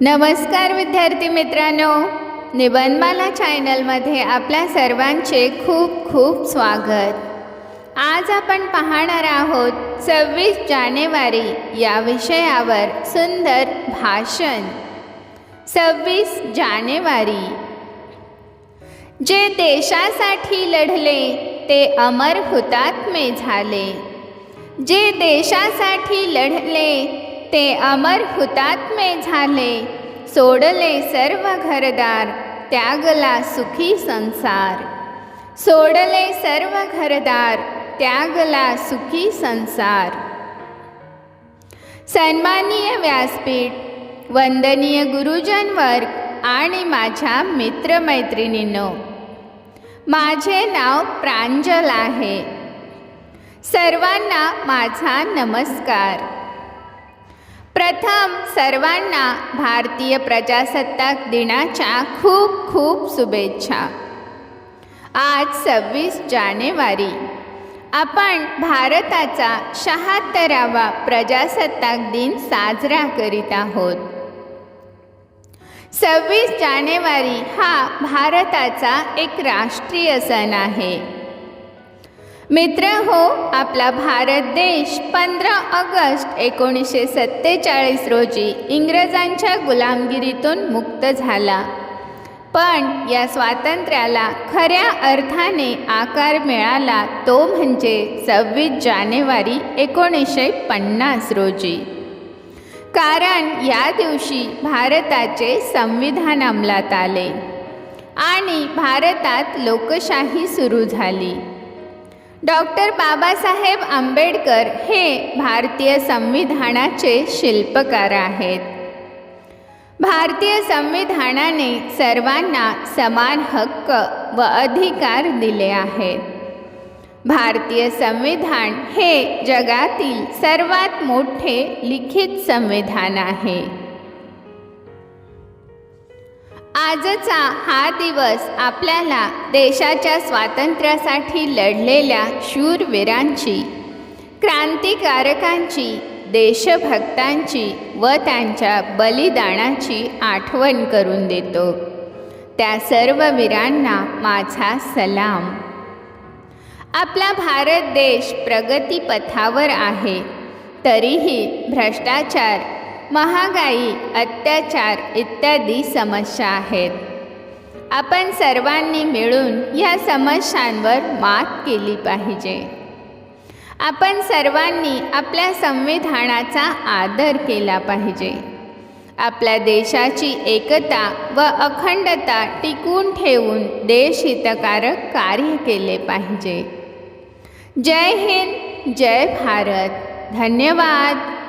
नमस्कार विद्यार्थी मित्रांनो. निबंधमाला चॅनलमध्ये आपल्या सर्वांचे खूप खूप स्वागत. आज आपण पाहणार आहोत सव्वीस जानेवारी या विषयावर सुंदर भाषण. सव्वीस जानेवारी. जे देशासाठी लढले ते अमर हुतात्मे झाले. जे देशासाठी लढले ते अमर हुतात्मे झाले. सोडले सर्व घरदार त्यागला सुखी संसार. सोडले सर्व घरदार त्यागला सुखी संसार. सन्माननीय व्यासपीठ वंदनीय गुरुजन वर्ग आणि माझ्या मित्रमैत्रिणींनो माझे नाव प्रांजल आहे. सर्वांना माझा नमस्कार. प्रथम सर्वांना भारतीय प्रजासत्ताक दिनाच्या खूप खूप शुभेच्छा. आज सव्वीस जानेवारी. आपण भारताचा शहात्तरावा प्रजासत्ताक दिन साजरा करीत आहोत. सव्वीस जानेवारी हा भारताचा एक राष्ट्रीय सण आहे. मित्र हो आपला भारत देश पंधरा ऑगस्ट एकोणीसशे सत्तेचाळीस रोजी इंग्रजांच्या गुलामगिरीतून मुक्त झाला. पण या स्वातंत्र्याला खऱ्या अर्थाने आकार मिळाला तो म्हणजे सव्वीस जानेवारी एकोणीसशे पन्नास रोजी. कारण या दिवशी भारताचे संविधान अंमलात आले आणि भारतात लोकशाही सुरू झाली. डॉक्टर बाबासाहेब आंबेडकर हे भारतीय संविधानाचे शिल्पकार आहेत. भारतीय संविधानाने सर्वांना समान हक्क व अधिकार दिले आहेत. भारतीय संविधान हे जगातील सर्वात मोठे लिखित संविधान आहे. आजचा हा दिवस आपल्याला देशाच्या स्वातंत्र्यासाठी लढलेल्या शूरवीरांची क्रांतिकारकांची देशभक्तांची व त्यांच्या बलिदानाची आठवण करून देतो. त्या सर्व वीरांना माझा सलाम. आपला भारत देश प्रगतीपथावर आहे तरीही भ्रष्टाचार महागाई अत्याचार इत्यादी समस्या आहेत. आपण सर्वांनी मिळून ह्या समस्यांवर मात केली पाहिजे. आपण सर्वांनी आपल्या संविधानाचा आदर केला पाहिजे. आपल्या देशाची एकता व अखंडता टिकून ठेवून देशहितकारक कार्य केले पाहिजे. जय हिंद जय भारत. धन्यवाद.